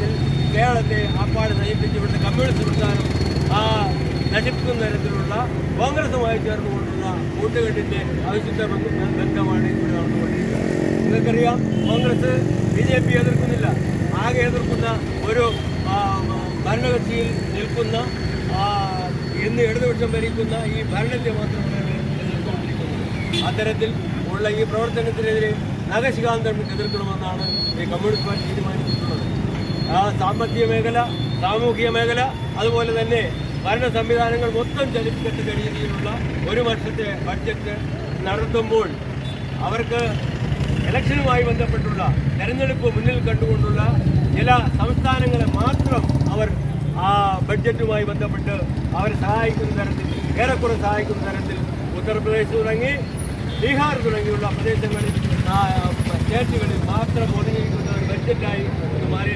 തരത്തിൽ കേരളത്തെ അപ്പാട് നയിപ്പിച്ചുകൊണ്ട് കമ്മ്യൂണിസ്റ്റ് പ്രസ്ഥാനം ആ നശിപ്പിക്കുന്ന തരത്തിലുള്ള കോൺഗ്രസുമായി ചേർന്നുകൊണ്ടുള്ള കൂട്ടുകെട്ടിന്റെ അവിശുദ്ധ ബന്ധ- ബന്ധമാണ് ഇവിടെ നടന്നുകൊണ്ടിരിക്കുന്നത്. നിങ്ങൾക്കറിയാം കോൺഗ്രസ് ബി ജെ പി എതിർക്കുന്നില്ല. ആകെ എതിർക്കുന്ന ഒരു ഭരണകക്ഷിയിൽ നിൽക്കുന്ന ഇന്ന് ഇടതുപക്ഷം ഭരിക്കുന്ന ഈ ഭരണത്തെ മാത്രമാണ് എതിർത്തുകൊണ്ടിരിക്കുന്നത്. അത്തരത്തിൽ ഉള്ള ഈ പ്രവർത്തനത്തിനെതിരെ നഗശികാന്തം എതിർക്കണമെന്നാണ് ഈ കമ്മ്യൂണിസ്റ്റ് പാർട്ടി തീരുമാനിച്ചിട്ടുള്ളത്. സാമ്പത്തിക മേഖല സാമൂഹിക മേഖല അതുപോലെ തന്നെ ഭരണ സംവിധാനങ്ങൾ മൊത്തം ചലിപ്പിക്കത്തക്ക രീതിയിലുള്ള ഒരു വർഷത്തെ ബഡ്ജറ്റ് നടത്തുമ്പോൾ അവർക്ക് ഇലക്ഷനുമായി ബന്ധപ്പെട്ടുള്ള തെരഞ്ഞെടുപ്പ് മുന്നിൽ കണ്ടുകൊണ്ടുള്ള ചില സംസ്ഥാനങ്ങളെ മാത്രം അവർ ആ ബഡ്ജറ്റുമായി ബന്ധപ്പെട്ട് അവരെ സഹായിക്കുന്ന തരത്തിൽ ഏറെക്കുറെ സഹായിക്കുന്ന തരത്തിൽ ഉത്തർപ്രദേശ് തുടങ്ങി ബീഹാർ തുടങ്ങിയുള്ള പ്രദേശങ്ങളിൽ സ്റ്റേറ്റുകളിൽ മാത്രം ഒതുങ്ങിയിരിക്കുന്ന ഒരു ബഡ്ജറ്റായി മാറി.